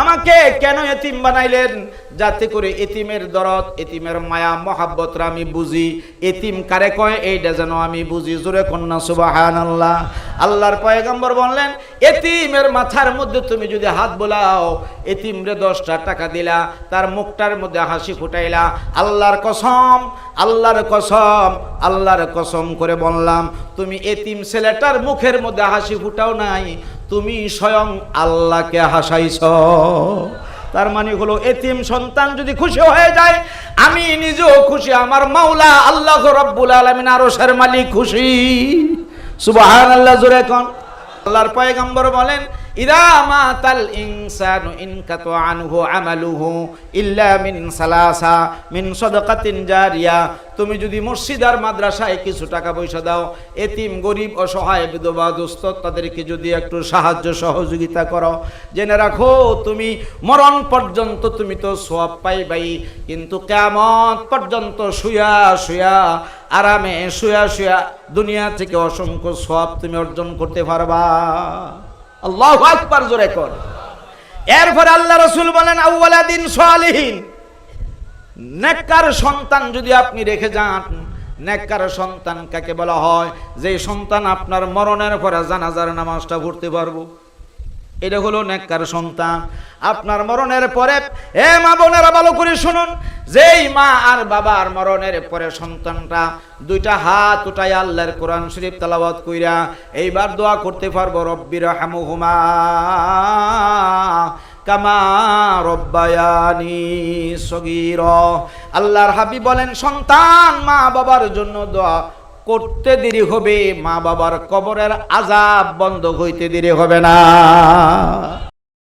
আমাকে কেন এতিম বানাইলেন? যাতে করে এতিমের দরদ, এতিমের মায়া, মহাব্বতরা আমি বুঝি। এতিম কারে কয়? এইটা যেন আমি বুঝি। জোরে কন্যা সুবাহান আল্লাহ আল্লাহর পয়গম্বর বললেন, এতিমের মাথার মধ্যে তুমি যদি হাত বোলাও, এতিমরে দশটা টাকা দিলা, তার মুখটার মধ্যে হাসি ফুটাইলা, আল্লাহর কসম আল্লাহর কসম আল্লাহর কসম করে বললাম, তুমি এতিম ছেলেটার মুখের মধ্যে হাসি ফুটাও নাই, তুমি স্বয়ং আল্লাহকে হাসাইছ। তার মানে হলো, এতিম সন্তান যদি খুশি হয়ে যায়, আমি নিজেও খুশি, আমার মাওলা আল্লাহ রব্বুল আলমিন আরও মালিক খুশি। আল্লাহ জোরে কন। আল্লাহর পয়গম্বর বলেন, ইদা মাতাল ইনসানু ইনকাতু আনহু আমালুহু ইল্লা মিন সালাসা মিন সাদাকাতিন জারিয়া। তুমি যদি মসজিদ আর মাদ্রাসায় কিছু টাকা পয়সা দাও, এতিম, গরিব, অসহায়, বিধবা, দুস্থ, তাদেরকে যদি একটু সাহায্য, সহযোগিতা করো। জেনে রাখো, তুমি মরণ পর্যন্ত তুমি তো সব পাইবাই, কিন্তু কেমন পর্যন্ত শুয়া শুয়া আরামে শুয়া শুয়া দুনিয়া থেকে অসংখ্য সব তুমি অর্জন করতে পারবা। আল্লাহ আকবার জোরে কর। এরপরে আল্লাহ রসুল বলেন আউ্বালাদিন সালিহীন। নেককার সন্তান যদি আপনি রেখে যান, নেককার সন্তান কাকে বলা হয়? যে সন্তান আপনার মরণের পরে জানাজার নামাজটা পড়তে পারব। এটা হলো নেককার সন্তান। আপনার মরণের পরে, এ মা বোনেরা, ভালো করে শুনুন। যেই মা আর বাবার মরণের পরে সন্তানটা দুইটা হাত উঠাই আল্লাহর কোরআন শরীফ তালাবাদ কইরা, এইবার দোয়া করতে পারব রব্বির হামুহুমা কামা রব্বায়ানি সগীর। আল্লাহর হাবি বলেন, সন্তান মা বাবার জন্য দোয়া করতে দেরি হবে, মা বাবার কবরের আজাব বন্ধ হইতে দেরি হবে না।